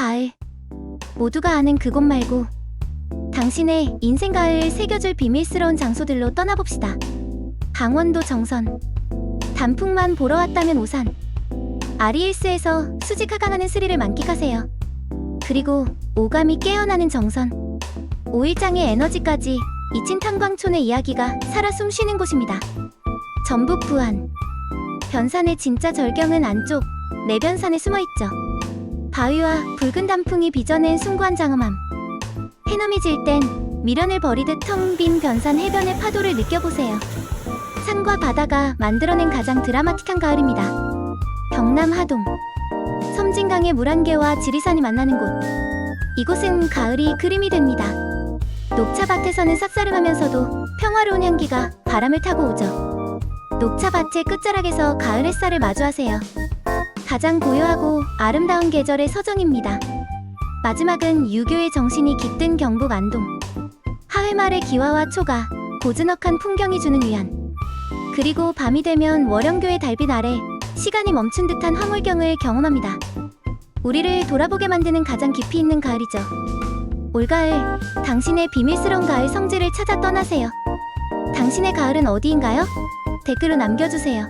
가을. 모두가 아는 그곳 말고 당신의 인생 가을 새겨줄 비밀스러운 장소들로 떠나봅시다. 강원도 정선. 단풍만 보러 왔다면 오산. 아리일스에서 수직 하강하는 스릴을 만끽하세요. 그리고 오감이 깨어나는 정선. 오일장의 에너지까지 이친 탄광촌의 이야기가 살아 숨쉬는 곳입니다. 전북 부안. 변산의 진짜 절경은 안쪽 내변산에 숨어 있죠. 바위와 붉은 단풍이 빚어낸 숭고한 장엄함. 해넘이 질 땐 미련을 버리듯 텅 빈 변산 해변의 파도를 느껴보세요. 산과 바다가 만들어낸 가장 드라마틱한 가을입니다. 경남 하동. 섬진강의 물안개와 지리산이 만나는 곳. 이곳은 가을이 그림이 됩니다. 녹차밭에서는 쌉싸름하면서도 평화로운 향기가 바람을 타고 오죠. 녹차밭의 끝자락에서 가을 햇살을 마주하세요. 가장 고요하고 아름다운 계절의 서정입니다. 마지막은 유교의 정신이 깃든 경북 안동. 하회 말의 기와와 초가 고즈넉한 풍경이 주는 위안. 그리고 밤이 되면 월영교의 달빛 아래 시간이 멈춘 듯한 화물경을 경험합니다. 우리를 돌아보게 만드는 가장 깊이 있는 가을이죠. 올가을, 당신의 비밀스러운 가을 성지를 찾아 떠나세요. 당신의 가을은 어디인가요? 댓글로 남겨주세요.